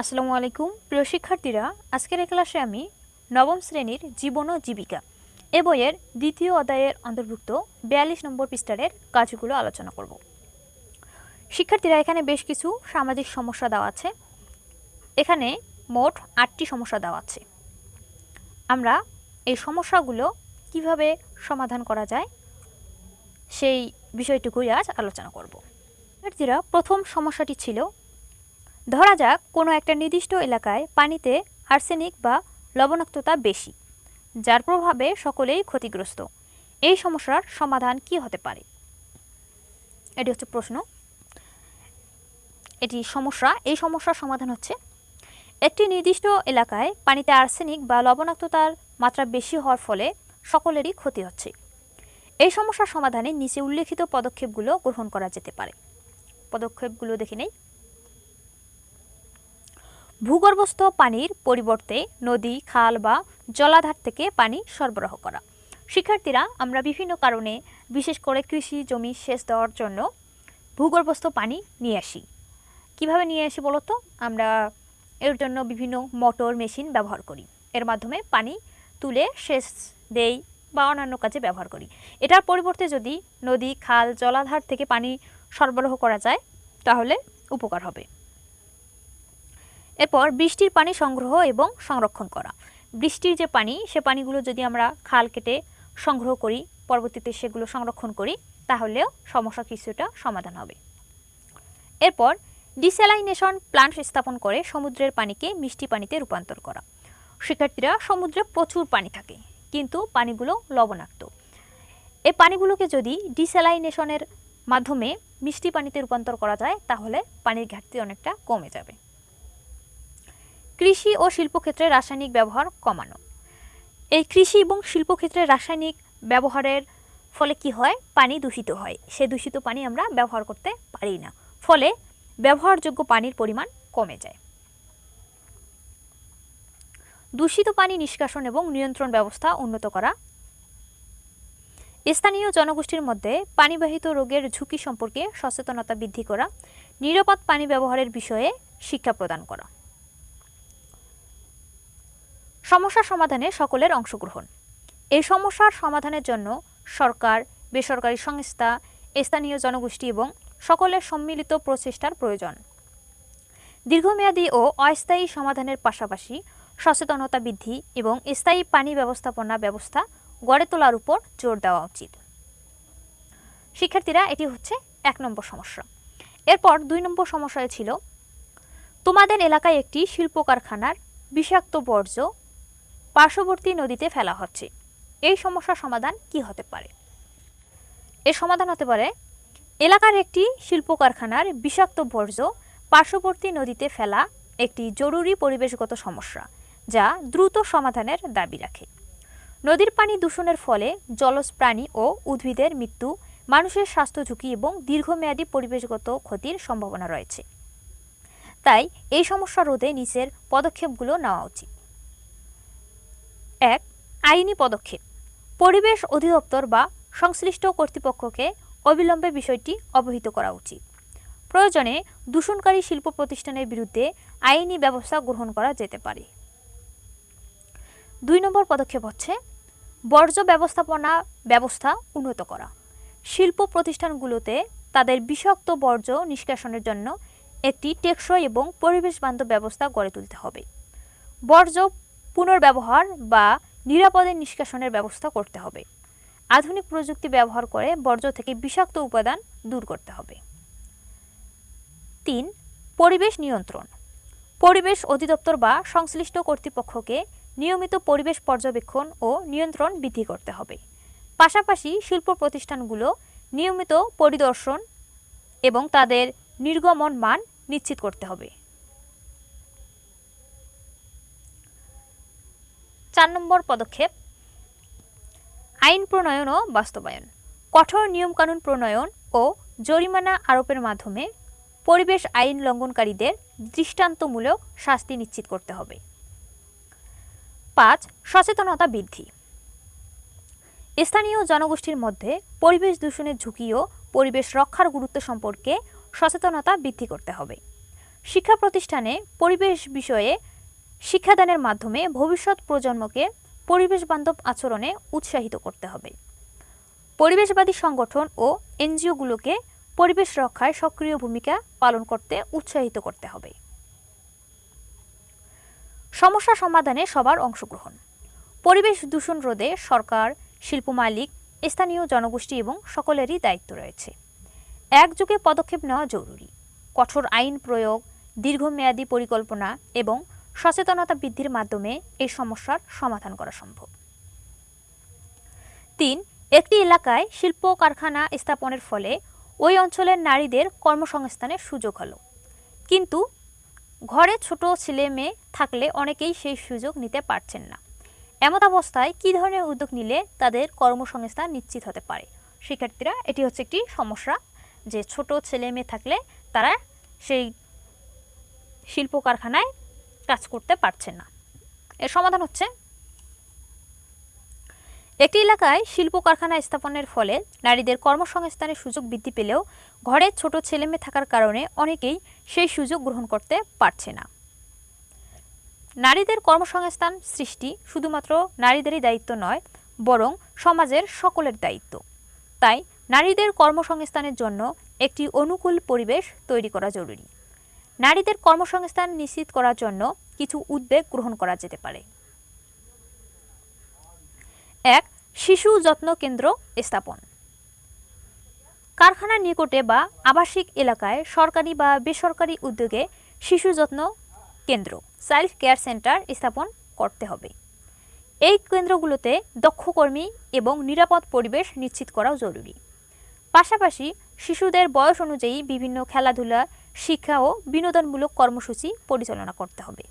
আসসালামু আলাইকুম। প্রিয় শিক্ষার্থীরা, আজকের ক্লাসে আমি নবম শ্রেণির জীবন ও জীবিকা এ বইয়ের দ্বিতীয় অধ্যায়ের অন্তর্ভুক্ত বিয়াল্লিশ নম্বর পৃষ্ঠারের কাজগুলো আলোচনা করব। শিক্ষার্থীরা, এখানে বেশ কিছু সামাজিক সমস্যা দেওয়া আছে। এখানে মোট আটটি সমস্যা দেওয়া আছে। আমরা এই সমস্যাগুলো কীভাবে সমাধান করা যায় সেই বিষয়টুকুই আজ আলোচনা করব। শিক্ষার্থীরা, প্রথম সমস্যাটি ছিল ধরা যাক কোনো একটা নির্দিষ্ট এলাকায় পানিতে আর্সেনিক বা লবণাক্ততা বেশি, যার প্রভাবে সকলেই ক্ষতিগ্রস্ত। এই সমস্যার সমাধান কি হতে পারে? এটি হচ্ছে প্রশ্ন। এটি সমস্যা। এই সমস্যার সমাধান হচ্ছে, একটি নির্দিষ্ট এলাকায় পানিতে আর্সেনিক বা লবণাক্ততার মাত্রা বেশি হওয়ার ফলে সকলেরই ক্ষতি হচ্ছে। এই সমস্যার সমাধানে নিচে উল্লেখিত পদক্ষেপগুলো গ্রহণ করা যেতে পারে। পদক্ষেপগুলো দেখে নেই। ভূগর্ভস্থ পানির পরিবর্তে নদী, খাল বা জলাধার থেকে পানি সরবরাহ করা। শিক্ষার্থীরা, আমরা বিভিন্ন কারণে, বিশেষ করে কৃষি, জমি, সেচ দেওয়ার জন্য ভূগর্ভস্থ পানি নিয়ে আসি। কীভাবে নিয়ে আসি বলতো? আমরা এর জন্য বিভিন্ন মোটর, মেশিন ব্যবহার করি। এর মাধ্যমে পানি তুলে সেচ দেই বা অন্যান্য কাজে ব্যবহার করি। এটার পরিবর্তে যদি নদী, খাল, জলাধার থেকে পানি সরবরাহ করা যায়, তাহলে উপকার হবে। এরপর বৃষ্টির পানি সংগ্রহ এবং সংরক্ষণ করা। বৃষ্টির যে পানি, সে পানিগুলো যদি আমরা খাল কেটে সংগ্রহ করি, পরবর্তীতে সেগুলো সংরক্ষণ করি, তাহলেও সমস্যা কিছুটা সমাধান হবে। এরপর ডিস্যালাইনেশন প্লান্ট স্থাপন করে সমুদ্রের পানিকে মিষ্টি পানিতে রূপান্তর করা। শিক্ষার্থীরা, সমুদ্রে প্রচুর পানি থাকে, কিন্তু পানিগুলো লবণাক্ত। এই পানিগুলোকে যদি ডিস্যালাইনেশনের মাধ্যমে মিষ্টি পানিতে রূপান্তর করা যায়, তাহলে পানির ঘাটতি অনেকটা কমে যাবে। কৃষি ও শিল্পক্ষেত্রে রাসায়নিক ব্যবহার কমানো। এই কৃষি এবং শিল্পক্ষেত্রে রাসায়নিক ব্যবহারের ফলে কি হয়? পানি দূষিত হয়। সে দূষিত পানি আমরা ব্যবহার করতে পারি না। ফলে ব্যবহারযোগ্য পানির পরিমাণ কমে যায়। দূষিত পানি নিষ্কাশন এবং নিয়ন্ত্রণ ব্যবস্থা উন্নত করা। স্থানীয় জনগোষ্ঠীর মধ্যে পানিবাহিত রোগের ঝুঁকি সম্পর্কে সচেতনতা বৃদ্ধি করা, নিরাপদ পানি ব্যবহারের বিষয়ে শিক্ষা প্রদান করা। সমস্যা সমাধানে সকলের অংশগ্রহণ। এই সমস্যার সমাধানের জন্য সরকার, বেসরকারি সংস্থা, স্থানীয় জনগোষ্ঠী এবং সকলের সম্মিলিত প্রচেষ্টার প্রয়োজন। দীর্ঘমেয়াদী ও অস্থায়ী সমাধানের পাশাপাশি সচেতনতা বৃদ্ধি এবং স্থায়ী পানি ব্যবস্থাপনা ব্যবস্থা গড়ে তোলার উপর জোর দেওয়া উচিত। শিক্ষার্থীরা, এটি হচ্ছে এক নম্বর সমস্যা। এরপর দুই নম্বর সমস্যায় ছিল, তোমাদের এলাকায় একটি শিল্প কারখানার বিষাক্ত বর্জ্য পার্শ্ববর্তী নদীতে ফেলা হচ্ছে। এই সমস্যার সমাধান কি হতে পারে? এর সমাধান হতে পারে, এলাকার একটি শিল্প কারখানার বিষাক্ত বর্জ্য পার্শ্ববর্তী নদীতে ফেলা একটি জরুরি পরিবেশগত সমস্যা, যা দ্রুত সমাধানের দাবি রাখে। নদীর পানি দূষণের ফলে জলজ প্রাণী ও উদ্ভিদের মৃত্যু, মানুষের স্বাস্থ্য ঝুঁকি এবং দীর্ঘমেয়াদী পরিবেশগত ক্ষতির সম্ভাবনা রয়েছে। তাই এই সমস্যা রোধে নিচের পদক্ষেপগুলো নেওয়া উচিত। এক আইনি পদক্ষেপ। পরিবেশ অধিদপ্তর বা সংশ্লিষ্ট কর্তৃপক্ষকে অবিলম্বে বিষয়টি অবহিত করা উচিত। প্রয়োজনে দূষণকারী শিল্প প্রতিষ্ঠানের বিরুদ্ধে আইনি ব্যবস্থা গ্রহণ করা যেতে পারে। দুই নম্বর পদক্ষেপ হচ্ছে বর্জ্য ব্যবস্থাপনা ব্যবস্থা উন্নত করা। শিল্প প্রতিষ্ঠানগুলোতে তাদের বিষাক্ত বর্জ্য নিষ্কাশনের জন্য একটি টেকসই এবং পরিবেশ বান্ধব ব্যবস্থা গড়ে তুলতে হবে। বর্জ্য পুনর্ব্যবহার বা নিরাপদে নিষ্কাশনের ব্যবস্থা করতে হবে। আধুনিক প্রযুক্তি ব্যবহার করে বর্জ্য থেকে বিষাক্ত উপাদান দূর করতে হবে। তিন, পরিবেশ নিয়ন্ত্রণ। পরিবেশ অধিদপ্তর বা সংশ্লিষ্ট কর্তৃপক্ষকে নিয়মিত পরিবেশ পর্যবেক্ষণ ও নিয়ন্ত্রণ বৃদ্ধি করতে হবে। পাশাপাশি শিল্প প্রতিষ্ঠানগুলো নিয়মিত পরিদর্শন এবং তাদের নির্গমন মান নিশ্চিত করতে হবে। চার নম্বর পদক্ষেপ। আইন প্রণয়ন ও বাস্তবায়ন। কঠোর নিয়মকানুন প্রণয়ন ও জরিমানা আরোপের মাধ্যমে পরিবেশ আইন লঙ্ঘনকারীদের দৃষ্টান্তমূলক শাস্তি নিশ্চিত করতে হবে। পাঁচ, সচেতনতা বৃদ্ধি। স্থানীয় জনগোষ্ঠীর মধ্যে পরিবেশ দূষণের ঝুঁকি ও পরিবেশ রক্ষার গুরুত্ব সম্পর্কে সচেতনতা বৃদ্ধি করতে হবে। শিক্ষা প্রতিষ্ঠানে পরিবেশ বিষয়ে শিক্ষাদানের মাধ্যমে ভবিষ্যৎ প্রজন্মকে পরিবেশ বান্ধব আচরণে উৎসাহিত করতে হবে। পরিবেশবাদী সংগঠন ও এনজিওগুলোকে পরিবেশ রক্ষায় সক্রিয় ভূমিকা পালন করতে উৎসাহিত করতে হবে। সমস্যা সমাধানে সবার অংশগ্রহণ। পরিবেশ দূষণ রোধে সরকার, শিল্প মালিক, স্থানীয় জনগোষ্ঠী এবং সকলেরই দায়িত্ব রয়েছে। একযোগে পদক্ষেপ নেওয়া জরুরি। কঠোর আইন প্রয়োগ, দীর্ঘমেয়াদী পরিকল্পনা এবং সচেতনতা বৃদ্ধির মাধ্যমে এই সমস্যার সমাধান করা সম্ভব। তিন, একটি এলাকায় শিল্প কারখানা স্থাপনের ফলে ওই অঞ্চলের নারীদের কর্মসংস্থানের সুযোগ হলো। কিন্তু ঘরে ছোট ছেলে মেয়ে থাকলে অনেকেই সেই সুযোগ নিতে পারছেন না। এমত অবস্থায় কী ধরনের উদ্যোগ নিলে তাদের কর্মসংস্থান নিশ্চিত হতে পারে? শিক্ষার্থীরা, এটি হচ্ছে একটি সমস্যা যে ছোট ছেলে মেয়ে থাকলে তারা সেই শিল্প কারখানায় কাজ করতে পারছে না। এর সমাধান হচ্ছে, একটি এলাকায় শিল্প কারখানা স্থাপনের ফলে নারীদের কর্মসংস্থানের সুযোগ বৃদ্ধি পেলেও ঘরে ছোট ছেলেমেয়ে থাকার কারণে অনেকেই সেই সুযোগ গ্রহণ করতে পারছে না। নারীদের কর্মসংস্থান সৃষ্টি শুধুমাত্র নারীদেরই দায়িত্ব নয়, বরং সমাজের সকলের দায়িত্ব। তাই নারীদের কর্মসংস্থানের জন্য একটি অনুকূল পরিবেশ তৈরি করা জরুরি। নারীদের কর্মসংস্থান নিশ্চিত করার জন্য কিছু উদ্যোগ গ্রহণ করা যেতে পারে। এক, শিশু যত্ন কেন্দ্র স্থাপন। কারখানার নিকটে বা আবাসিক এলাকায় সরকারি বা বেসরকারি উদ্যোগে শিশু যত্ন কেন্দ্র, চাইল্ড কেয়ার সেন্টার স্থাপন করতে হবে। এই কেন্দ্রগুলোতে দক্ষ কর্মী এবং নিরাপদ পরিবেশ নিশ্চিত করাও জরুরি। পাশাপাশি শিশুদের বয়স অনুযায়ী বিভিন্ন খেলাধুলা শিক্ষা ও বিনোদনমূলক কর্মসূচি পরিচালনা করতে হবে।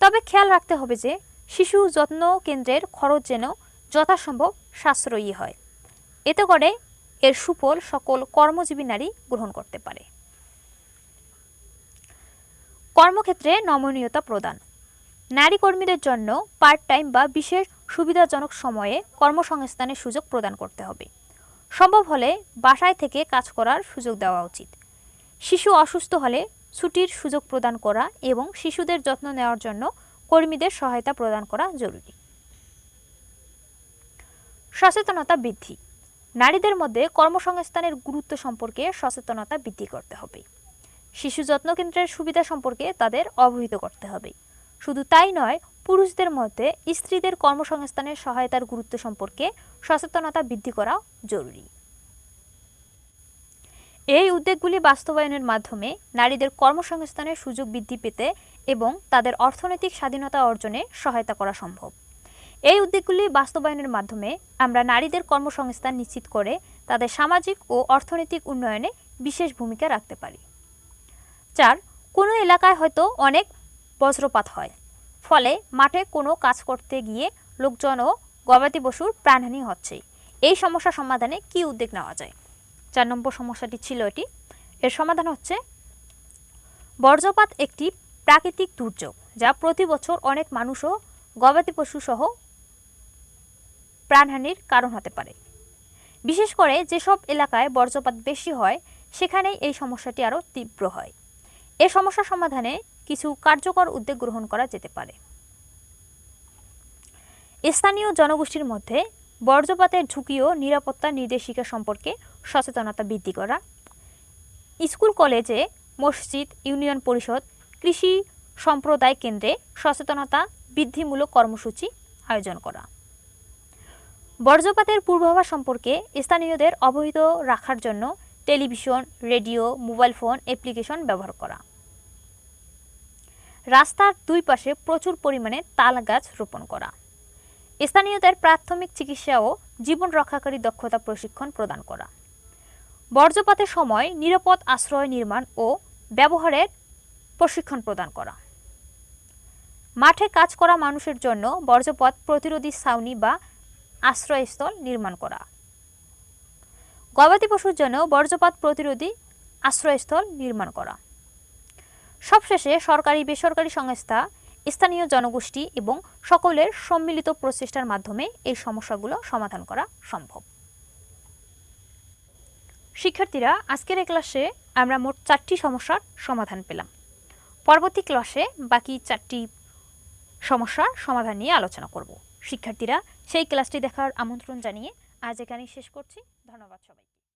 তবে খেয়াল রাখতে হবে যে শিশু যত্ন কেন্দ্রের খরচ যেন যথাসম্ভব সাশ্রয়ী হয়। এতে করে এর সুফল সকল কর্মজীবী নারী গ্রহণ করতে পারে। কর্মক্ষেত্রে নমনীয়তা প্রদান। নারী কর্মীদের জন্য পার্ট টাইম বা বিশেষ সুবিধাজনক সময়ে কর্মসংস্থানের সুযোগ প্রদান করতে হবে। সম্ভব হলে বাসায় থেকে কাজ করার সুযোগ দেওয়া উচিত। শিশু অসুস্থ হলে ছুটির সুযোগ প্রদান করা এবং শিশুদের যত্ন নেওয়ার জন্য কর্মীদের সহায়তা প্রদান করা জরুরি। সচেতনতা বৃদ্ধি। নারীদের মধ্যে কর্মসংস্থানের গুরুত্ব সম্পর্কে সচেতনতা বৃদ্ধি করতে হবে। শিশু যত্ন কেন্দ্রের সুবিধা সম্পর্কে তাদের অবহিত করতে হবে। শুধু তাই নয়, পুরুষদের মধ্যে স্ত্রীদের কর্মসংস্থানের সহায়তার গুরুত্ব সম্পর্কে সচেতনতা বৃদ্ধি করা জরুরি। এই উদ্যোগগুলি বাস্তবায়নের মাধ্যমে নারীদের কর্মসংস্থানের সুযোগ বৃদ্ধি পেতে এবং তাদের অর্থনৈতিক স্বাধীনতা অর্জনে সহায়তা করা সম্ভব। এই উদ্যোগগুলি বাস্তবায়নের মাধ্যমে আমরা নারীদের কর্মসংস্থান নিশ্চিত করে তাদের সামাজিক ও অর্থনৈতিক উন্নয়নে বিশেষ ভূমিকা রাখতে পারি। চার, কোনো এলাকায় হয়তো অনেক বজ্রপাত হয়। ফলে মাঠে কোনো কাজ করতে গিয়ে লোকজন ও গবাদি পশুর প্রাণহানি হচ্ছে এই সমস্যা সমাধানে কি উদ্যোগ নেওয়া যায়? চার নম্বর সমস্যাটি ছিল এটি। এর সমাধান হচ্ছে, বর্জ্যপাত একটি প্রাকৃতিক দুর্যোগ, যা প্রতি বছর অনেক মানুষ ও গবাদি পশু সহ প্রাণহানির কারণ হতে পারে। বিশেষ করে যেসব এলাকায় বর্জ্যপাত বেশি হয়, সেখানেই এই সমস্যাটি আরও তীব্র হয়। এ সমস্যা সমাধানে কিছু কার্যকর উদ্যোগ গ্রহণ করা যেতে পারে। স্থানীয় জনগোষ্ঠীর মধ্যে বর্জ্যপাতের ঝুঁকি ও নিরাপত্তা নির্দেশিকা সম্পর্কে সচেতনতা বৃদ্ধি করা। স্কুল, কলেজে, মসজিদ, ইউনিয়ন পরিষদ, কৃষি সম্প্রদায় কেন্দ্রে সচেতনতা বৃদ্ধিমূলক কর্মসূচি আয়োজন করা। বর্জ্যপাতের পূর্বাভাস সম্পর্কে স্থানীয়দের অবহিত রাখার জন্য television, radio, mobile phone, application ব্যবহার করা। রাস্তার দুই পাশে প্রচুর পরিমাণে তাল গাছ রোপণ করা। স্থানীয়দের প্রাথমিক চিকিৎসা ও জীবন রক্ষাকারী দক্ষতা প্রশিক্ষণ প্রদান করা। বর্জ্যপাতের সময় নিরাপদ আশ্রয় নির্মাণ ও ব্যবহারের প্রশিক্ষণ প্রদান করা। মাঠে কাজ করা মানুষের জন্য বর্জ্যপাত প্রতিরোধী ছাউনি বা আশ্রয়স্থল নির্মাণ করা। গবাদি পশুর জন্য বর্জ্যপাত প্রতিরোধী আশ্রয়স্থল নির্মাণ করা। সবশেষে সরকারি বেসরকারি সংস্থা স্থানীয় জনগোষ্ঠী এবং সকলের সম্মিলিত প্রচেষ্টার মাধ্যমে এই সমস্যাগুলো সমাধান করা সম্ভব। শিক্ষার্থীরা, আজকের এই ক্লাসে আমরা মোট চারটি সমস্যার সমাধান পেলাম। পরবর্তী ক্লাসে বাকি চারটি সমস্যার সমাধান নিয়ে আলোচনা করব। শিক্ষার্থীরা, সেই ক্লাসটি দেখার আমন্ত্রণ জানিয়ে আজ এখানেই শেষ করছি। ধন্যবাদ সবাই